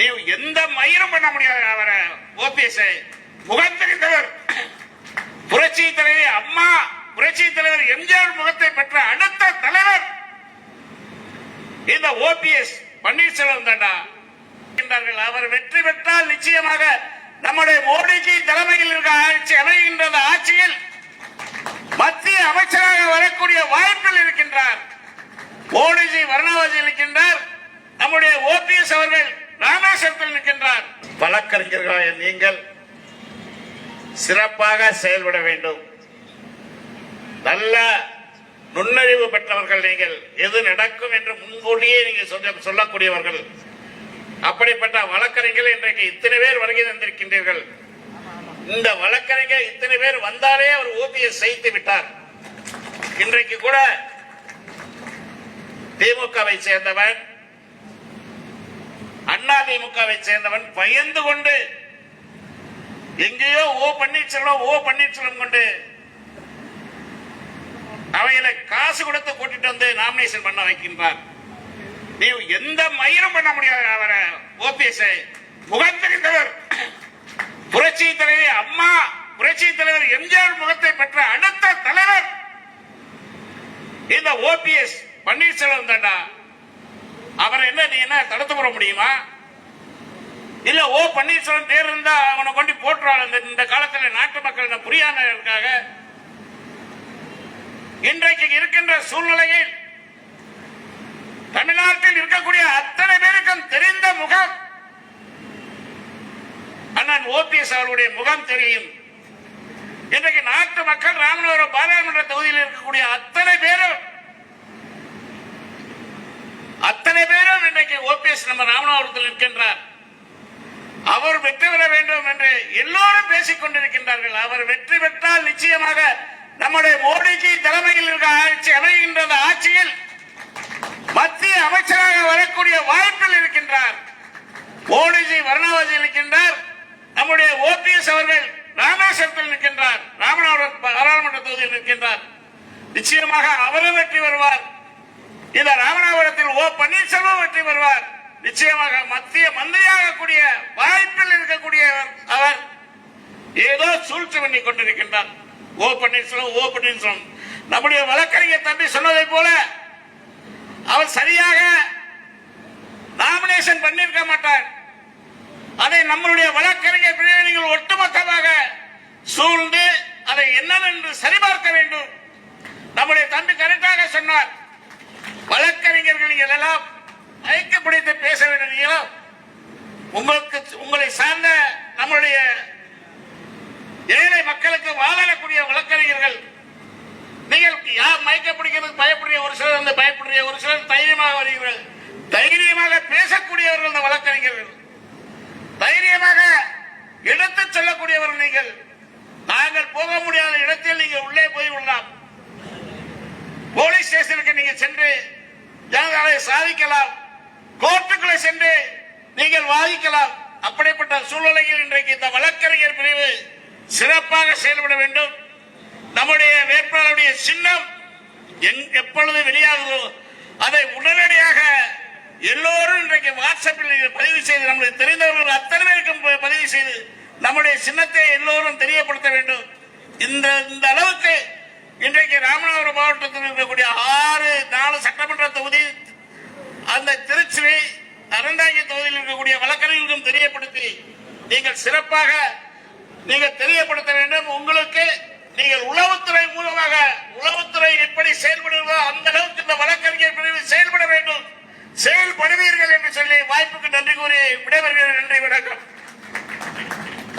நீ எந்த மயிரும் பண்ண முடியாது. அவரை ஓபிஎஸ் முகம் தெரிந்தவர் புரட்சி தலைவர் அம்மா புரட்சி தலைவர் எம்ஜிஆர் முகத்தை பெற்ற அடுத்த தலைவர். இந்த ஓபிஎஸ் பன்னீர்செல்வம் தாண்டா. இருக்கின்றார்கள். அவர் வெற்றி பெற்றால் நிச்சயமாக நம்முடைய மோடிஜி தலைமையில் இருக்க ஆட்சி அமைகின்ற ஆட்சியில் மத்திய அமைச்சராக வரக்கூடிய வாய்ப்பில் இருக்கின்றார். மோடிஜி வர்ணாவாசியில் இருக்கின்றார். நம்முடைய ஓபிஎஸ் அவர்கள் ராமேஸ்வரத்தில் நிற்கின்றார். வழக்கறிஞர்களாக நீங்கள் சிறப்பாக செயல்பட வேண்டும். நல்ல நுண்ணறிவு பெற்றவர்கள் நீங்கள் எது நடக்கும் என்று முன்கூட்டியே நீங்கள் சொல்ல- சொல்லக்கூடியவர்கள். அப்படிப்பட்ட வழக்கறிஞர்கள் இன்றைக்கு இத்தனை பேர் வருகை தந்திருக்கின்றீர்கள். இந்த வழக்கறிஞர் இத்தனை பேர் வந்தாலே அவர் ஓபிஎஸ் செய்து விட்டார். இன்றைக்கு கூட திமுகவை சேர்ந்தவன் அதிமுகவை சேர்ந்தவன் பயந்து கொண்டு எங்கேயோ ஓ பன்னீர்செல்வம் ஓ பன்னீர்செல்வம் கொண்டு அவையில காசு கொடுத்து கூட்டிட்டு வந்து நாமினேஷன் பண்ண வைக்கின்றார். நீ எந்த மயிரும் பண்ண முடியாது அவரை ஓபிஎஸ் முகம் தெரிந்தவர் புரட்சி தலைவர் அம்மா புரட்சி தலைவர் எம்ஜிஆர் முகத்தை பெற்ற அடுத்த தலைவர். இந்த ஓபிஎஸ் பன்னீர்செல்வம் தாண்டா அவரை என்ன நீ என்ன தடுத்து போட முடியுமா? இல்ல ஓ பன்னீர்செல்வம் பேர் இருந்தா அவனை கொண்டு போட்டுறாள் இந்த இந்த காலத்துல நாட்டு மக்கள் புரியாததற்காக இன்றைக்கு இருக்கின்ற சூழ்நிலையில் தமிழ்நாட்டில் இருக்கக்கூடிய அத்தனை பேருக்கும் தெரிந்த முகம் அண்ணன் ஓபிஎஸ் அவருடைய முகம் தெரியும். இன்றைக்கு நாட்டு மக்கள் ராமநாதபுரம் பாராளுமன்ற தொகுதியில் இருக்கக்கூடிய அத்தனை பேரும் அத்தனை பேரும் இன்றைக்கு ஓபிஎஸ் நம்ம ராமநாதபுரத்தில் இருக்கின்றார் வெற்றி பெற வேண்டும் என்று எல்லோரும் பேசிக் கொண்டிருக்கின்றார்கள். அவர் வெற்றி பெற்றால் நிச்சயமாக நம்முடைய மோடிஜி தலைமையில் இருக்க ஆட்சி அமைகின்ற ஆட்சியில் மத்திய அமைச்சராக வரக்கூடிய வாய்ப்பில் இருக்கின்றார். மோடிஜி வர்ணாவாசியில் இருக்கின்றார். நம்முடைய ஓபிஎஸ் அவர்கள் ராமேஸ்வரத்தில் நிற்கின்றார். ராமநாதபுரம் பாராளுமன்ற தொகுதியில் நிற்கின்றார். நிச்சயமாக அவரும் வெற்றி வருவார் இந்த ராமநாதபுரத்தில் ஓ பன்னீர்செல்வம் வெற்றி பெறுவார். நிச்சயமாக மத்திய மந்திரியாக கூடிய வாய்ப்பில் இருக்கக்கூடிய அவர் ஏதோ சூழ்ச்சி பண்ணி கொண்டிருக்கின்றார். ஓ பன்னீர்செல்வம் ஓ பன்னீர்செல்வம். நம்முடைய வழக்கறிஞர் தம்பி சொன்னதை போல அவர் சரியாக நாமினேஷன் பண்ணியிருக்க மாட்டார். அதை நம்மளுடைய வழக்கறிஞர் பிரிவினைகள் ஒட்டுமொத்தமாக சூழ்ந்து அதை என்னவென்று சரிபார்க்க வேண்டும். நம்முடைய தம்பி கரெக்டாக சொன்னார். வழக்கறிஞர்கள் எல்லாம் ஐக்கியப்படுத்தி பேச வேண்டும். உங்களுக்கு உங்களை சார்ந்த நம்முடைய ஏழை மக்களுக்கு வாழக்கூடிய வழக்கறிஞர்கள் நீங்கள் யார் மயக்க பிடிக்கிறதுக்கு பயப்படுற ஒரு சிலர் வந்து பயப்படுகிற ஒரு சிலர் தைரியமாக வருகிறீர்கள். தைரியமாக பேசக்கூடியவர்கள் இந்த வழக்கறிஞர்கள். தைரியமாக எடுத்து செல்லக்கூடியவர் நீங்கள். நாங்கள் போக முடியாத இடத்தில் நீங்கள் உள்ளே போய் விடலாம் போலீஸ் ஸ்டேஷனுக்கு நீங்க சென்று ஜனதாவை சாதிக்கலாம். சென்று நீங்கள் வாதிக்கலாம். அப்படிப்பட்ட சூழ்நிலையில் இன்றைக்கு இந்த வழக்கறிஞர் பிரிவு சிறப்பாக செயல்பட வேண்டும். நம்முடைய வேட்பாளருடைய சின்னம் எப்பொழுது வெளியாகுதோ அதை உடனடியாக எல்லோரும் இன்றைக்கு வாட்ஸ்அப்பில் பதிவு செய்து நம்மளுக்கு தெரிந்தவர்கள் அத்தனை பேருக்கும் பதிவு செய்து நம்முடைய சின்னத்தை எல்லோரும் தெரியப்படுத்த வேண்டும். இந்த இந்த அளவுக்கு இன்றைக்கு ராமநாதபுரம் மாவட்டத்தில் இருக்கக்கூடிய ஆறு நாலு சட்டமன்ற தொகுதி அந்த திருச்சி அறந்தாங்கி தொகுதியில் இருக்கக்கூடிய வழக்கறிஞர்களுக்கும் தெரியப்படுத்தி நீங்கள் சிறப்பாக நீங்கள் தெரியப்படுத்த வேண்டும். உங்களுக்கு நீங்கள் உளவுத்துறை மூலமாக உளவுத்துறை எப்படி செயல்படுகிறதோ அந்த அளவுக்கு இந்த வழக்கறிஞர் பிரிவு செயல்பட வேண்டும். செயல்படுவீர்கள் என்று சொல்லி வாய்ப்புக்கு நன்றி கூறி விடைபெறுகிறேன். நன்றி வணக்கம்.